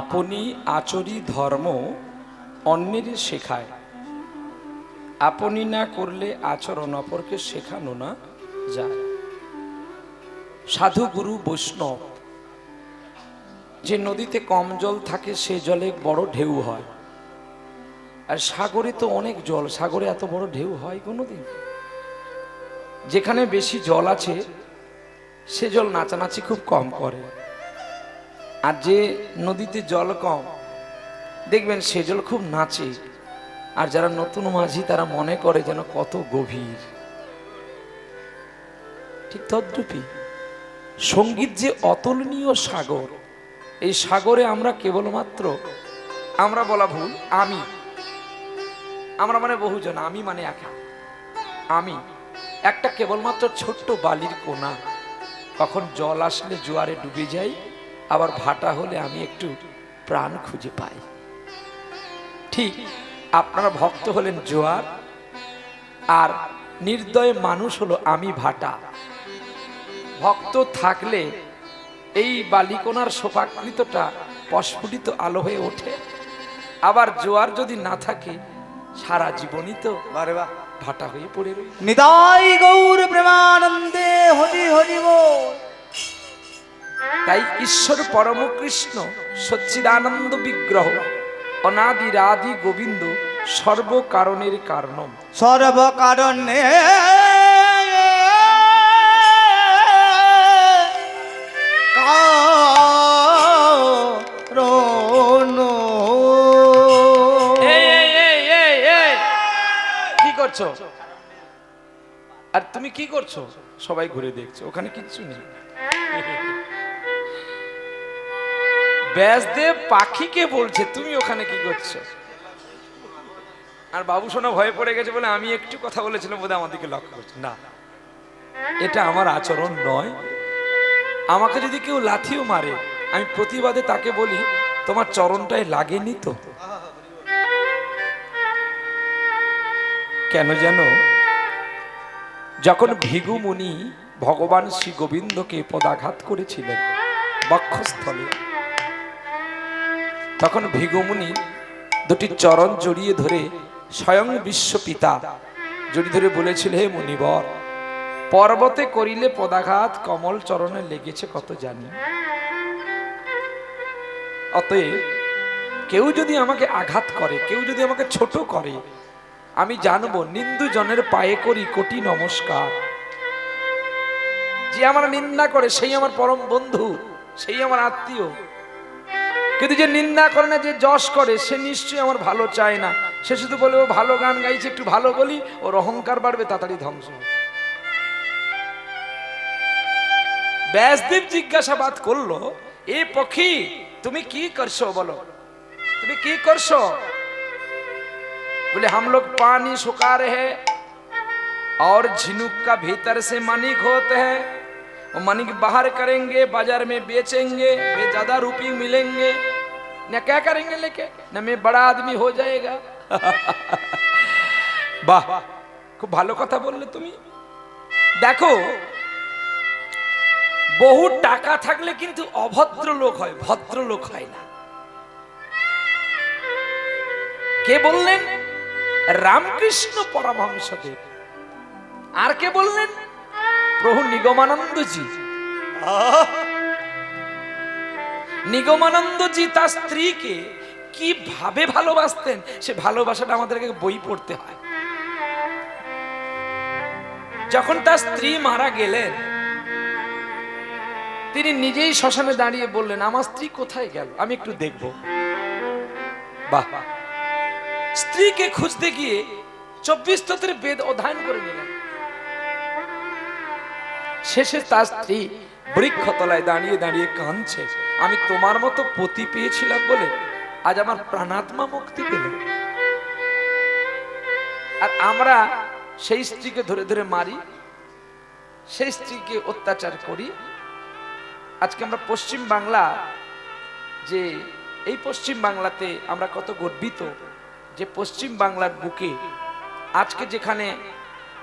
আপনি আচরি ধর্ম অন্যের শেখায়। আপনি না করলে আচরণ অপরকে শেখানো না যায়। সাধু গুরু বৈষ্ণব, যে নদীতে কম জল থাকে সে জলে বড় ঢেউ হয়। আর সাগরে তো অনেক জল, সাগরে এত বড় ঢেউ হয় কোনোদিন? যেখানে বেশি জল আছে, সে জল নাচানাচি খুব কম করে। আর যে নদীতে জল কম, দেখবেন সে জল খুব নাচে। আর যারা নতুন মাঝি, তারা মনে করে যেন কত গভীর। ঠিক তদ্রুপি, সংগীত যে অতুলনীয় সাগর, এই সাগরে আমরা কেবলমাত্র, আমরা বলা ভুল, আমি। আমরা মানে বহুজন, আমি মানে একা। আমি, একটা কেবলমাত্র ছোট্ট বালির কোনা। কখন জল আসলে জোয়ারে ডুবে যাই আবার ভাটা হলে আমি একটু প্রাণ খুঁজে পাই। ঠিক আপনারা ভক্ত হলেন জোয়ার আর নির্দয় মানুষ হলো আমি ভাটা। ভক্ত থাকলে এই বালিকোনার শোভাকৃতটা প্রস্ফুটিত আলো হয়ে ওঠে। আবার জোয়ার যদি না থাকে সারা জীবনই তো ভাটা হয়ে পড়ে নিতাই গৌর প্রেমানন্দে হরি হরি বল। তাই ঈশ্বর পরম কৃষ্ণ সচ্চিদানন্দ বিগ্রহ অনাদি রাদি গোবিন্দ সর্বকারণের সর্বকারণে কারণ। কি করছ? আর তুমি কি করছ? সবাই ঘুরে দেখছ ওখানে কিচ্ছু নেই। ব্যাসদেব পাখিকে বলছে, তুমি ওখানে কি করছ? আর বাবু সোনা ভয়ে পড়ে গেছে বলে আমি একটু কথা বলেছিলাম, বোধহয় আমার দিকে লক্ষ্য করছে। না, এটা আমার আচরণ নয়। আমাকে যদি কেউ লাথিও মারে, আমি প্রতিবাদে তাকে বলি, তোমার চরণটায় লাগেনি তো? কেন যেন যখন ভিগু মুনি ভগবান শ্রী গোবিন্দকে পদাঘাত করেছিলেন বক্ষস্থলে তখন ভিগুমুনি দুটি চরণ জড়িয়ে ধরে স্বয়ং বিশ্ব বিশ্বপিতা জড়িয়ে ধরে বলেছিল, হে মুনিবর, পর্বতে করিলে পদাঘাত কমল চরণে লেগেছে, কত জানি। অতএব কেউ যদি আমাকে আঘাত করে, কেউ যদি আমাকে ছোট করে, আমি জানব নিন্দু জনের পায়ে করি কোটি নমস্কার। যে আমার নিন্দা করে, সেই আমার পরম বন্ধু, সেই আমার আত্মীয় কিন্তু যে নিন্দা করে না যে যশ করে সে নিশ্চয়ই আমার ভালো চায় না সে শুধু বলে ও ভালো গান গাইছে একটু ভালো বলি ওর অহংকার বাড়বে তাড়াতাড়ি ধ্বংস হবে। ব্যাসদেব জিজ্ঞাসাবাদ করলো এ পক্ষী তুমি কি করছো বলো তুমি কি করছো बोले हम लोग पानी सुखा रहे हैं और झिनुक का भीतर से मणिक होते हैं वो मणिक बाहर करेंगे बाजार में बेचेंगे वे ज्यादा रुपये मिलेंगे न क्या करेंगे लेके न मैं बड़ा आदमी हो जाएगा বাহ খুব ভালো কথা বললে তুমি দেখো বহু টাকা থাকলে কিন্তু অভদ্র লোক হয় ভদ্র লোক হয় না কে বললেন রামকৃষ্ণ পরমহংসদেব আর কে বললেন প্রভু নিগমানন্দজি নিগমানন্দজি তার স্ত্রীকে কীভাবে ভালোবাসতেন, সে ভালোবাসাটা আমাদেরকে বই পড়তে হয়। যখন তার স্ত্রী মারা গেলেন, তিনি নিজেই শ্মশানে দাঁড়িয়ে বললেন, আমার স্ত্রী কোথায় গেল? আমি একটু দেখব। বাহ স্ত্রীকে খুঁজতে গিয়ে চব্বিশ তত্ত্বের বেদ অধ্যয়ন করে নিলেন। শেষে তার স্ত্রী বৃক্ষতলায় দাঁড়িয়ে দাঁড়িয়ে কাঁদছে। আমি তোমার মতো পতি পেয়েছিলাম বলে আজ আমার প্রাণাত্মা মুক্তি পেল। আর আমরা সেই স্ত্রীকে ধরে ধরে মারি, সেই স্ত্রীকে অত্যাচার করি। আজকে আমরা পশ্চিম বাংলা যে এই পশ্চিম বাংলাতে আমরা কত গর্বিত যে পশ্চিম বাংলার বুকে আজকে যেখানে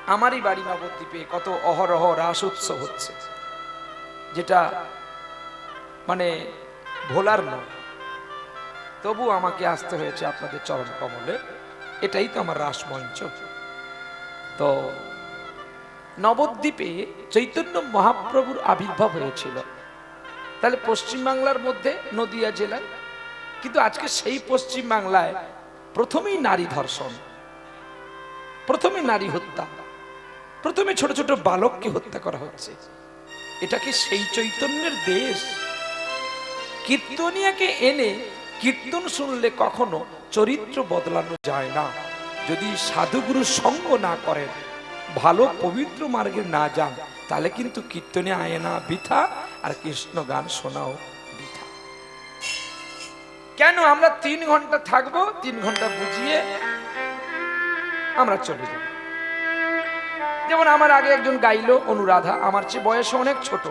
আমারই বাড়ি নবদ্বীপে কত অহরহ রাস উৎসব হচ্ছে। যেটা মানে ভোলার নয় তবু আমাকে আসতে হয়েছে আপনাদের চরণ কমলে। এটাই তো আমার রাসমঞ্চ। তো নবদ্বীপে চৈতন্য মহাপ্রভুর আবির্ভাব হয়েছিল। তাহলে পশ্চিমবাংলার মধ্যে নদিয়া জেলায়? কিন্তু আজকে সেই পশ্চিম বাংলায় প্রথমেই নারী ধর্ষণ। প্রথমে নারী হত্যা। প্রথমে ছোট ছোট বালককে হত্যা করা হচ্ছে। এটা কি সেই চৈতন্যের দেশ? কীর্তনিয়াকে এনে কীর্তন শুনলে কখনো চরিত্র বদলানো যায় না। যদি সাধুগুরু সঙ্গ না করেন, ভালো পবিত্র মার্গে না যান, তাহলে কিন্তু কীর্তনে আয়না, বৃথা, আর কৃষ্ণ গান শোনাও বৃথা। কেন আমরা তিন ঘণ্টা থাকব? তিন ঘণ্টা বুঝিয়ে আমরা চলে যাব। যেমন আমার আগে একজন গাইলো অনুরাধা, আমার চেয়ে বয়সে অনেক ছোট।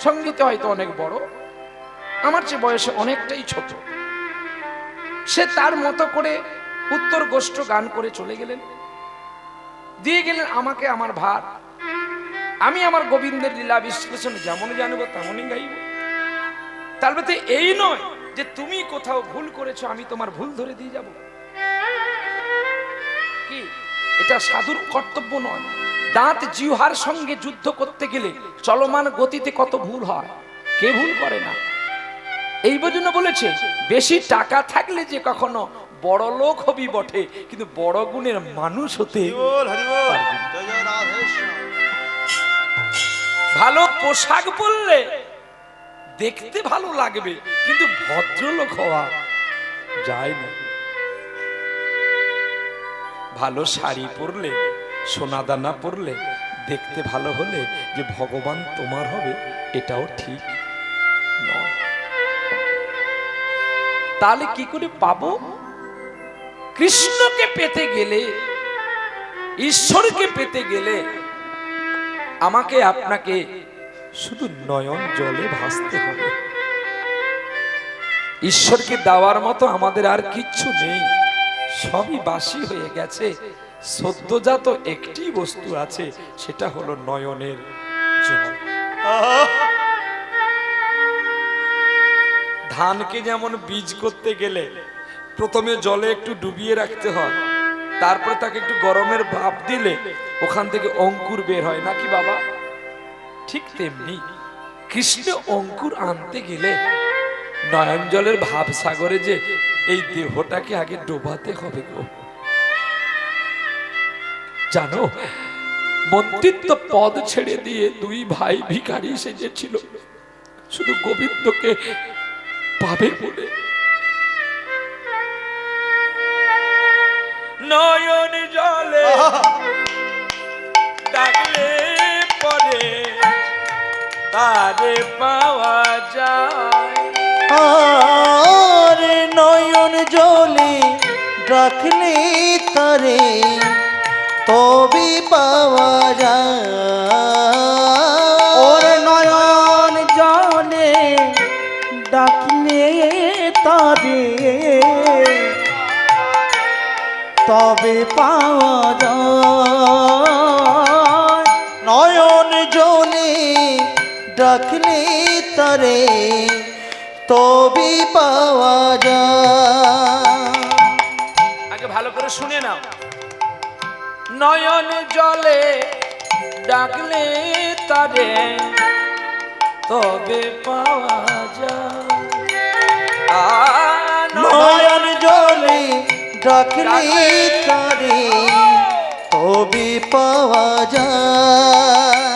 সঙ্গীতে হয়তো অনেক বড়, আমার চেয়ে বয়সে অনেকটাই ছোট। সে তার মতো করে উত্তর গোষ্ঠ গান করে চলে গেলেন। দিয়ে গেলেন আমাকে আমার ভার। আমি আমার গোবিন্দের লীলা বিশ্লেষণ যেমন জানব তেমনই গাইব। তার এই নয় যে তুমি কোথাও ভুল করেছ, আমি তোমার ভুল ধরে দিয়ে যাব। এটা সাধুর কর্তব্য নয়। দাঁত জিহার সঙ্গে যুদ্ধ করতে গেলে চলমান গতিতে কত ভুল হয় কে ভুল করে না? এই জন্য বলেছে বেশি টাকা থাকলে যে কখনো বড় লোক হবি বটে কিন্তু বড় গুণের মানুষ হতে ভালো পোশাক পরলে দেখতে ভালো লাগবে কিন্তু ভদ্রলোক হওয়া যায় না। ভালো শাড়ি পরলে, সোনা দানা পরলে, দেখতে ভালো হলে যে ভগবান তোমার হবে, এটাও ঠিক তাহলে কি করে পাবো? কৃষ্ণকে পেতে গেলে, ঈশ্বরকে পেতে গেলে, আমাকে আপনাকে শুধু নয়ন জলে ভাসতে হবে। ঈশ্বরকে দেওয়ার মতো আমাদের আর কিচ্ছু নেই। সবই বাসি হয়ে গেছে। সদ্যজাত একটি বস্তু আছে, সেটা হলো নয়নের জল। ধানকে যেমন বীজ করতে গেলে প্রথমে জলে একটু ডুবিয়ে রাখতে হয়, তারপরে তাকে একটু গরমের ভাপ দিলে ওখান থেকে অঙ্কুর বের হয় নাকি বাবা? ঠিক তেমনি কৃষ্ণ অঙ্কুর আনতে গেলে নয়ন জলের ভাব সাগরে যে এই দেহটাকে আগে ডোবাতে হবে গো। জানো, মন্ত্রিত্ব পদ ছেড়ে দিয়ে দুই ভাই ভিখারি সেজেছিল। শুধু গোবিন্দকে পাবে বলে। নয়ন জলে ডাকলে পরে তারে পাওয়া যায়। জলে রাখলে তারে তবে পাওয়া যায়। ওর নয়ন জলে ডাকলে তবে তবে পাওয়া যায়। নয়ন জলে ডাকলে তারে তবে পাওয়া যায়। আগে ভালো করে শুনে নাও। নয়ন জলে ডাকলে তারে তবে পাওয়া যায়। নয়ন জলে ডাকলে তারে তবে পাওয়া যায়।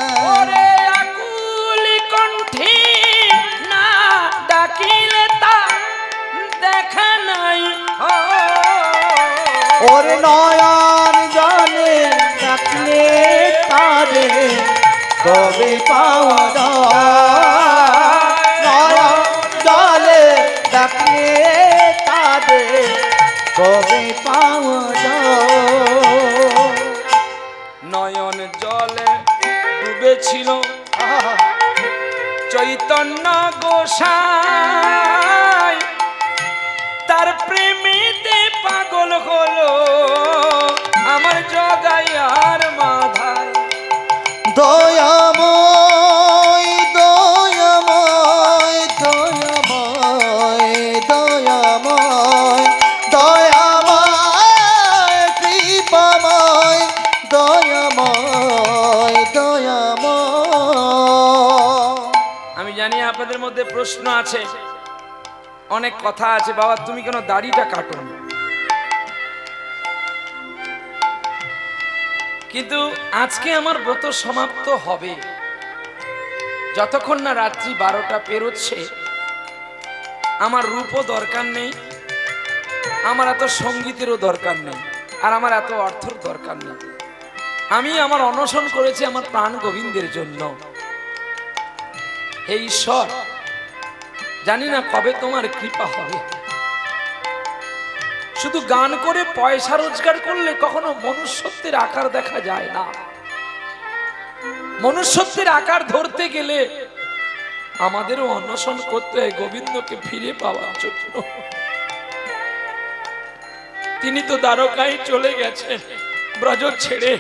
নয়ন জলে ডাকলে তারে নয়ন জলে ডাকলে পাওয়া নয়ন জলে ডুবেছিল। চৈতন্য গোসাই মন হলো আমার জগাইয়ার মাথায়। দয়াম দয়াময়। আমি জানি আপনাদের মধ্যে প্রশ্ন আছে অনেক কথা আছে বাবা তুমি কেন দাড়িটা কাটো না? কিন্তু আজকে আমার ব্রত সমাপ্ত হবে। যতক্ষণ না রাত্রি বারোটা পেরোচ্ছে, আমার রূপও দরকার নেই, আমার এত সঙ্গীতেরও দরকার নেই, আর আমার এত অর্থর দরকার নেই। আমি আমার অনশন করেছি আমার প্রাণ গোবিন্দের জন্য। হে ঈশ্বর, জানি না কবে তোমার কৃপা হবে। শুধু গান করে পয়সা রোজগার করলে কখনো মনুষ্যত্বের আকার দেখা যায় না। মনুষ্যত্বের আকার ধরতে গেলে আমাদেরও অন্বেষণ করতে হয় গোবিন্দকে ফিরে পাওয়ার জন্য। তিনি তো দ্বারকায় চলে গেছেন, ব্রজ ছেড়ে।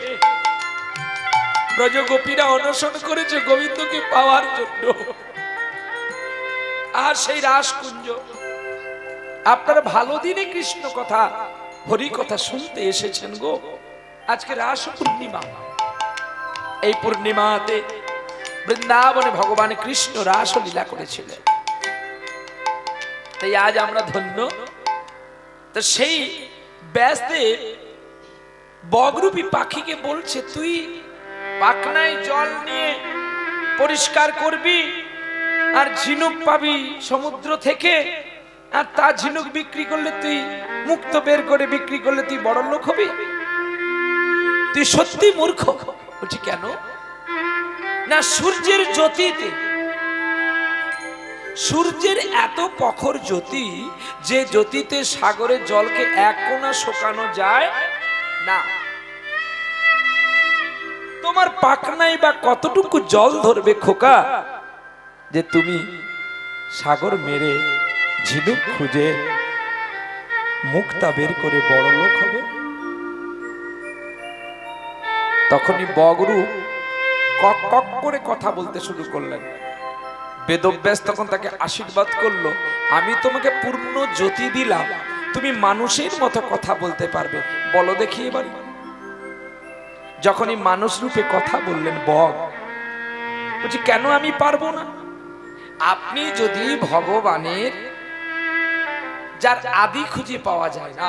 ব্রজ গোপীরা অনশন করেছে গোবিন্দকে পাওয়ার জন্য। আর সেই রাসকুঞ্জ আপনার ভালো দিনে কৃষ্ণ কথা, হরি কথা শুনতে এসেছেন গো। আজকে রাস পূর্ণিমা। এই পূর্ণিমাতে বৃন্দাবনে ভগবান কৃষ্ণ রাস লীলা করেছিলেন। তাই আজ আমরা ধন্য। তো সেই ব্যস্তে বগরূপী পাখিকে বলছে, তুই পাখনায় জল নিয়ে পরিষ্কার করবি আর ঝিনুক পাবি সমুদ্র থেকে আর তা ঝিনুক বিক্রি করলে তুই মুক্ত বের করে বিক্রি করলে তুই বড় লোক হবি? তুই সত্যি মূর্খ? বলছি, কেন? না, সূর্যের জ্যোতিতে, সূর্যের এত প্রখর জ্যোতি যে জ্যোতিতে সাগরের জলকে এক কোণা শোকানো যায় না। তোমার পাকনাই বা কতটুকু জল ধরবে খোকা যে তুমি সাগর মেরে ঝিনুক খুঁজে মুক্তা বের করে বড় লোক হবে। তখনই বগরু কক কক করে কথা বলতে শুরু করলেন। বেদব্যাস তখন তাকে আশীর্বাদ করল, আমি তোমাকে পূর্ণ জ্যোতি দিলাম। তুমি মানুষের মতো কথা বলতে পারবে। বলো দেখি এবার। যখনই মানুষ রূপে কথা বললেন বগ, বলছি, কেন আমি পারব না? আপনি যদি ভগবানের যার আদি খুঁজে পাওয়া যায় না।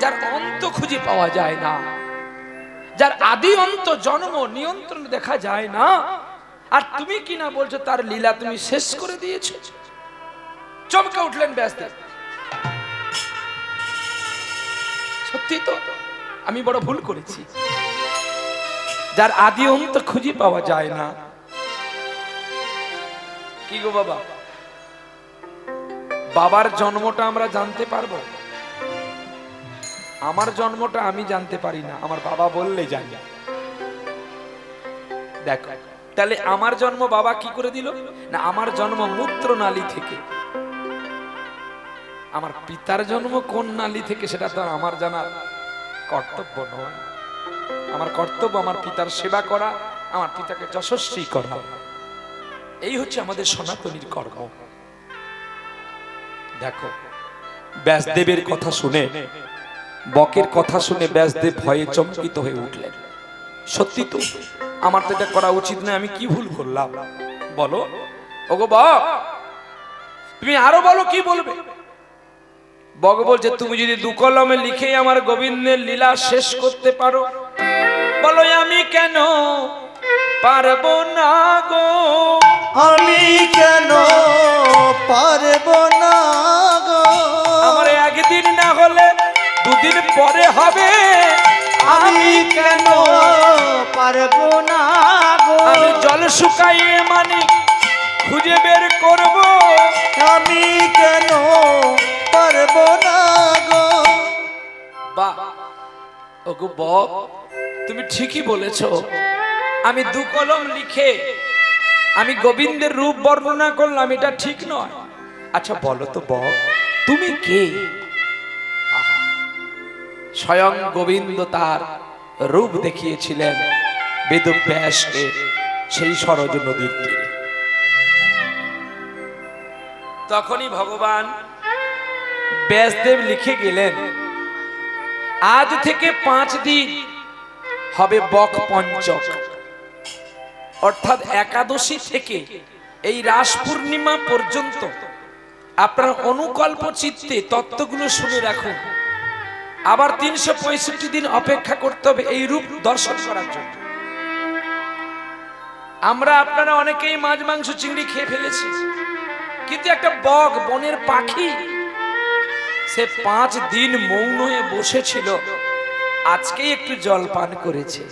যার অন্ত খুঁজে পাওয়া যায় না। যার আদি অন্ত জন্ম নিয়ন্ত্রণ দেখা যায় না। আর তুমি কি না বলছো, তার লীলা তুমি শেষ করে দিয়েছ? চমকে উঠলেন ব্যস্ত সত্যি তো, আমি বড় ভুল করেছি। যার আদি অন্ত খুঁজে পাওয়া যায় না। কি গো বাবা? বাবার জন্মটা আমরা জানতে পারব? আমার জন্মটা আমি জানতে পারি না, আমার বাবা বললে জানি দেখো, তাহলে আমার জন্ম বাবা কি করে দিল? না, আমার জন্ম মূত্র নালী থেকে। আমার পিতার জন্ম কোন নালী থেকে সেটা তো আমার জানার কর্তব্য নয়। আমার কর্তব্য আমার পিতার সেবা করা, আমার পিতাকে যশস্বী করা। এই হচ্ছে আমাদের সনাতনীর কর্ম। দেখো ব্যাসদেবের কথা শুনে বকের কথা শুনে ব্যাসদেব ভয়ে চমকিত হয়ে উঠলেন। সত্যি তো আমার তো এটা করা উচিত না আমি কি ভুল করলাম? বলো। ওগো বক তুমি আরও বলো কি বলবে? বক বলছে তুমি যদি দু কলমে লিখে আমার গোবিন্দের লীলা শেষ করতে পারো বলো আমি কেন পারব না গো। আমি কেন পারব না গো? আমার একদিন না হলে দুদিন পরে হবে। আমি কেন পারব না গো? আমি জল শুকাইয়ে মানে খুঁজে বের করব। আমি কেন পারব না গো? বা ওগো বক তুমি ঠিকই বলেছ। আমি দু কলম লিখে আমি গোবিন্দের রূপ বর্ণনা করলাম, এটা ঠিক নয়। আচ্ছা বলো তো বক তুমি কে? স্বয়ং গোবিন্দ তার রূপ দেখিয়েছিলেন বেদব্যাসকে সেই সরজ নদীর তীরে। তখনই ভগবান ব্যাসদেব লিখে গেলেন, আজ থেকে পাঁচ দিন হবে বক পঞ্চক। অর্থাৎ একাদশী থেকে এই রাস পূর্ণিমা পর্যন্ত আপনার অনুকল্প চিত্তে তত্ত্বগুলো শুনে রাখুন। আবার তিনশো পঁয়ষট্টি দিন অপেক্ষা করতে হবে এই রূপ দর্শন করার জন্য। আমরা আপনারা অনেকেই মাছ, মাংস, চিংড়ি খেয়ে ফেলেছি। কিন্তু একটা বক, বনের পাখি, সে পাঁচ দিন মৌন হয়ে বসেছিল, আজকেই একটু জল পান করেছে।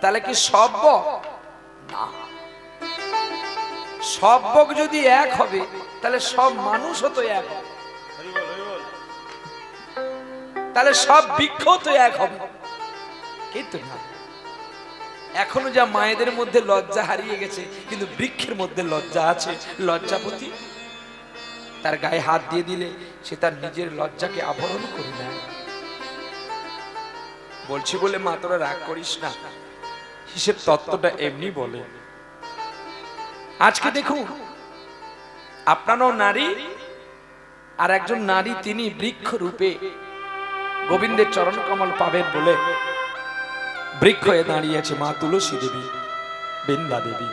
তাহলে কি সব বক? না। সব বক যদি এক হবে, তাহলে সব মানুষও তো এক হবে। তাহলে সব বৃক্ষ তো এক হবে। কিন্তু না। এখনও যা মায়েদের মধ্যে লজ্জা হারিয়ে গেছে, কিন্তু বৃক্ষের মধ্যে লজ্জা আছে, লজ্জাপতি। তার গায়ে হাত দিয়ে দিলে সে তার নিজের লজ্জাকে আবরণ করে নেয়। বলছি বলে মা, তোরা রাগ করিস না। হিসেব তত্ত্বটা এমনি বলে, আজকে দেখুন, আপনারও নারী আর একজন নারী তিনি বৃক্ষ রূপে গোবিন্দের চরণ কমল পাবেন বলে বৃক্ষ হয়ে দাঁড়িয়েছে মা তুলসী দেবী, বৃন্দা দেবী।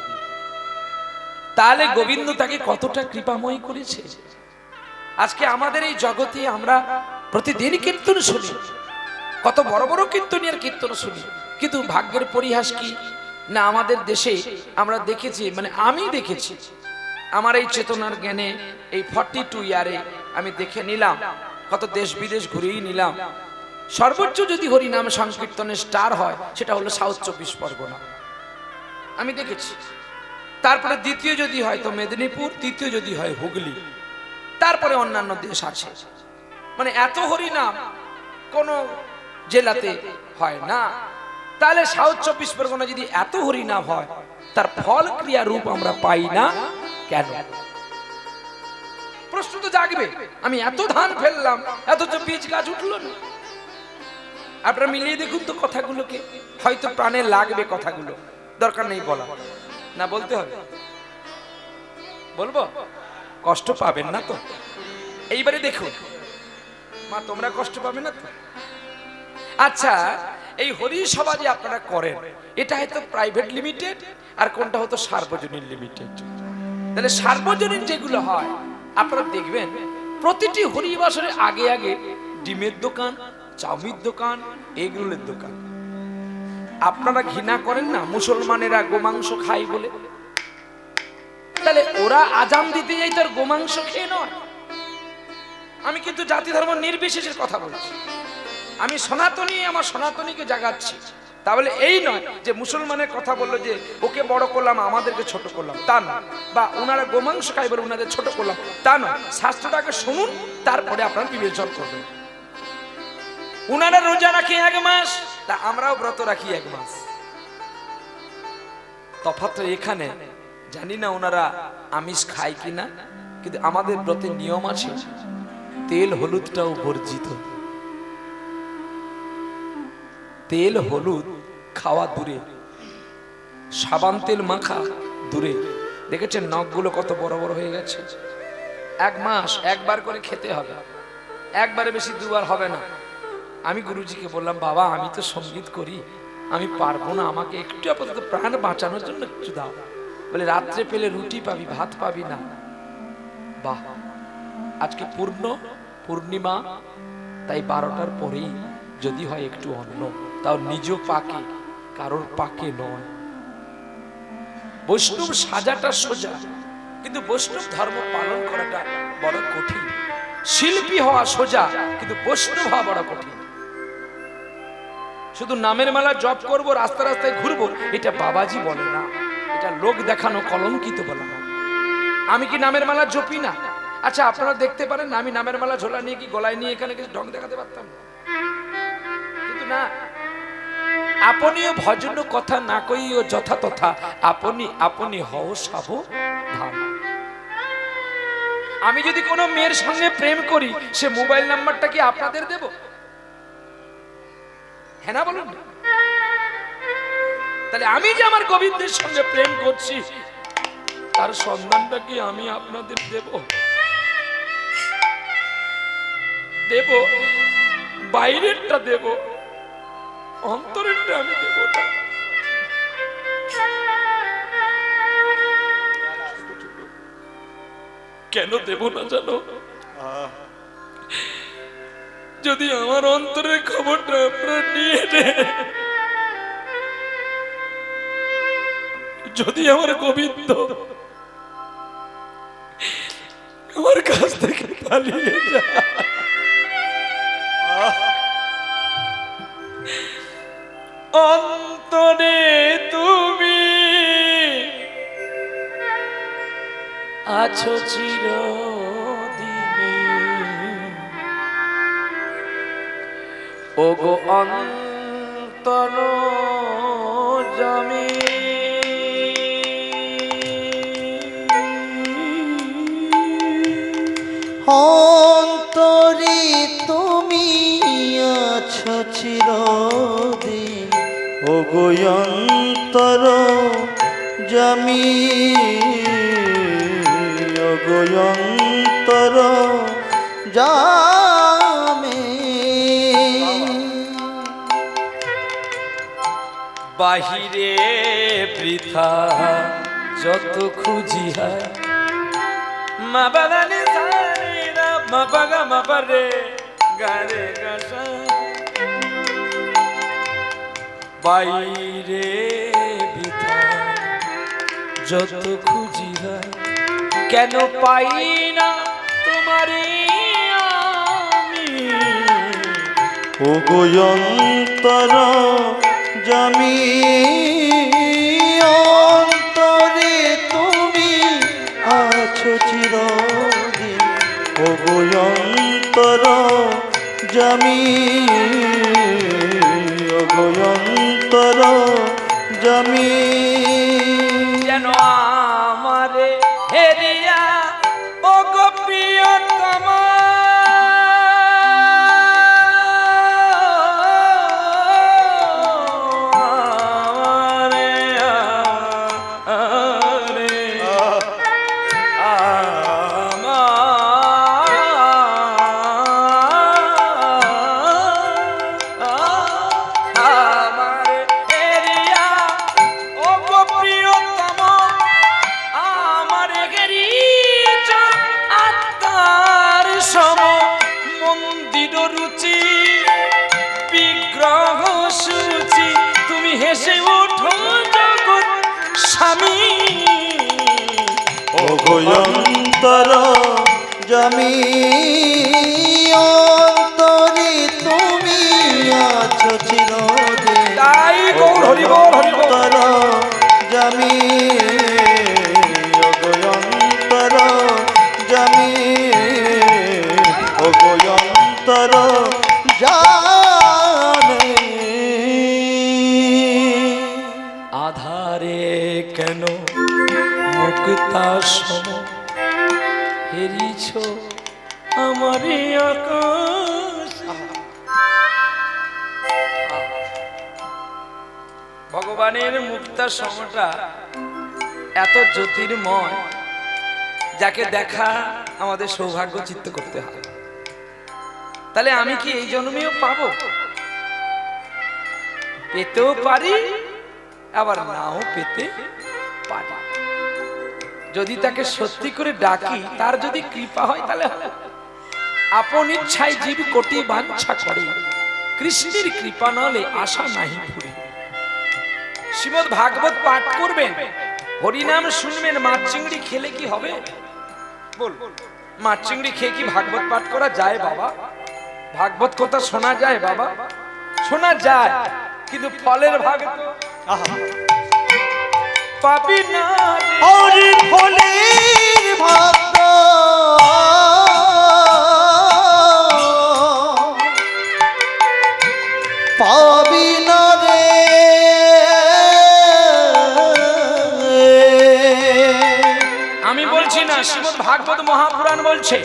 তাহলে গোবিন্দ তাকে কতটা কৃপাময় করেছে? আজকে আমাদের এই জগতে আমরা প্রতিদিন কীর্তন শুনি। কত বড় বড় কীর্তনিয়ার কীর্তন শুনি। কিন্তু ভাগ্যের পরিহাস কি? না, আমাদের দেশে আমরা দেখেছি মানে আমি দেখেছি, আমার এই চেতনার জ্ঞানে এই ফর্টি টু ইয়ারে আমি দেখে নিলাম, কত দেশ বিদেশ ঘুরেই নিলাম। সর্বোচ্চ যদি হরিনাম সংকীর্তনের স্টার হয়, সেটা হলো সাউথ চব্বিশ পরগনা। আমি দেখেছি। তারপরে দ্বিতীয় যদি হয় তো মেদিনীপুর, তৃতীয় যদি হয় হুগলি, তারপরে অন্যান্য দেশ আছে। মানে এত হরিনাম, কোনো জেলাতে হয় না। তাহলে সাউথ চব্বিশ পরগনা যদি এত হরিনাম হয়, তার ফল ক্রিয়া রূপ আমরা পাই না কেন? প্রশ্ন তো জাগবে, আমি এত ধান ফেললাম, এত তো বীজ গাছ উঠল না। আপনারা মিলিয়ে দেখুন তো কথাগুলোকে, হয়তো প্রাণে লাগবে কথাগুলো, দরকার নেই বলা। না, বলতে হবে। বলব? কষ্ট পাবেন না তো? এইবারে দেখুন। মা, তোমরা কষ্ট পাবে না তো? আচ্ছা এই হরি সভা যে আপনারা করেন, এটা হয়তো প্রাইভেট লিমিটেড আর কোনটা হতো সার্বজনীন লিমিটেড তাহলে সার্বজনীন যেগুলো হয়, আপনারা দেখবেন প্রতিটি হরিবাসরের আগে আগে ডিমের দোকান, চাউমির দোকান, এগরোলের দোকান। আপনারা ঘৃণা করেন না, মুসলমানেরা গোমাংস খায় বলে। তাহলে ওরা আজাম দিতে যাই তার গোমাংস খেয়ে নয়। আমি কিন্তু জাতি ধর্ম নির্বিশেষের কথা বলছি। আমি সনাতনী, আমার সনাতনীকে জাগাচ্ছি। তাহলে এই নয় যে মুসলমানের কথা বলল যে ওকে বড় করলাম, আমাদেরকে ছোট করলাম। তা নয়। বা ওনারা গোমাংস খাই বলে ওনাদের ছোট করলাম। তা নয়। শাস্ত্রটাকে শুনুন, তারপরে আপনারা বিবেচনা করবেন। উনারা রোজা রাখি এক মাস, তা আমরাও ব্রত রাখি এক মাস। তফাৎ এখানে। জানি না ওনারা আমিষ খায় কিনা, কিন্তু আমাদের ব্রতের নিয়ম আছে। তেল হলুদটাও বর্জিত। তেল, হলুদ, খাওয়া দূরে। সাবান তেল মাখা দূরে। দেখেছেন নখগুলো কত বড় বড় হয়ে গেছে? এক মাস একবার করে খেতে হবে। একবারে বেশি দুবার হবে না। আমি গুরুজিকে বললাম, বাবা, আমি তো সংগীত করি। আমি পারব না। আমাকে একটু আপাতত প্রাণ বাঁচানোর জন্য একটু দাও। বলে, রাত্রে পেলে রুটি পাবি, ভাত পাবি না। বাহ! আজকে পূর্ণ, পূর্ণিমা, তাই বারোটার পরেই যদি হয় একটু অন্ন। তাও নিজ পাকে, কারোর পাকে নয়। বৈষ্ণব সাজাটা সোজা, কিন্তু বৈষ্ণব ধর্ম পালন করাটা বড় কঠিন। শিল্পী হওয়া সোজা, কিন্তু বৈষ্ণব হওয়া বড় কঠিন। শুধু নামের মেলা জপ করব রাস্তা রাস্তায় ঘুরবো, এটা বাবাজি বলে না। এটা লোক দেখানো কলঙ্কিত বলে না আমি কি নামের মেলা জপি না? আচ্ছা আপনারা দেখতে পারেন আমি নামের মেলা ঝোলা নিয়ে কি গলায় নিয়ে এখানে কিছু ঢং দেখাতে পারতাম। কিন্তু না আপনিও ভজন কথা না কইও যথা তথা। আপনি আপনি হও সাব ধান আমি যদি কোনো মেয়ের সঙ্গে প্রেম করি, সে মোবাইল নাম্বারটা কি আপনাদের দেব? হ্যাঁ না বলুন? তাহলে আমি যে আমার গোবিন্দের সঙ্গে প্রেম করছি, তার সন্ধানটা কি আমি আপনাদের দেব? দেব? বাইরেরটা দেব? অন্তরেরটা আমি দেব কেন দেব না জানো? যদি আমার অন্তরের খবরটা আপনারা নিয়ে যদি আমার গোবিন্দ আমার কাছ থেকে পালিয়ে যায়। অন্তরে তুমি। আছো চিরদিনে। ওগো অন্তর জমি। অন্তরে ও গোয়ন্তর জমি ও গোয়ন্তর জামে। বাহিরে বৃথা যত খুঁজি হয়, মা বাগানে সারিরা মা বাগা, মা পারে গারে গাসা বাইরে যত খুঁজি হয়, কেন পাই না তোমারে আমি? ও গোয়ন্তর জমি অন্তরে তুমি আছো চিরদিন। ও গোয়ন্তর জমি জমি ভগবানের মুক্তা সমটা এত জ্যোতির্ময়, যাকে দেখা আমাদের সৌভাগ্য চিত্ত করতে হয়। তাহলে আমি কি এই জন্মেও পাবো? পেতেও পারি, আবার নাও পেতে পারি। যদি তাকে সত্যি করে ডাকি, তার যদি কৃপা হয়, তাহলে আপন ইচ্ছায় জীব কোটি বাঞ্ছা করে। কৃষ্ণের কৃপা নলে আশা নাহি ফুরে। শ্রীমদ ভাগবত পাঠ করবেন। হরিনাম শুনবেন, মাছ চিংড়ি খেলে কি হবে? বল, মাছ চিংড়ি খেয়ে কি ভাগবত পাঠ করা যায় বাবা? ভাগবত কথা শোনা যায় বাবা? শোনা যায়, কিন্তু ফলের ভাগ তো পাবি না। হরি ফলের ভক্ত। পাবি না রে। আমি বলছি না শ্রীমদ ভাগবত মহাপুরাণ বলছে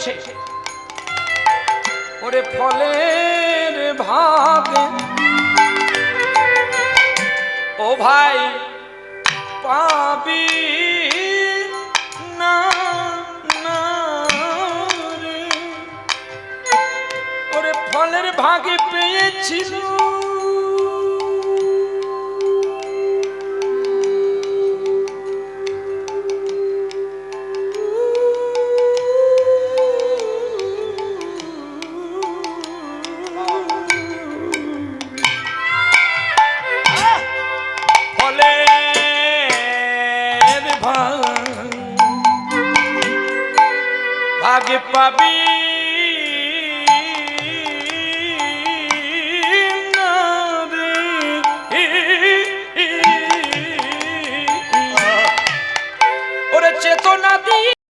ওরে ফলের ভাগ। ও ভাই পাবি না ওরে ফলের ভাগে পেয়েছিল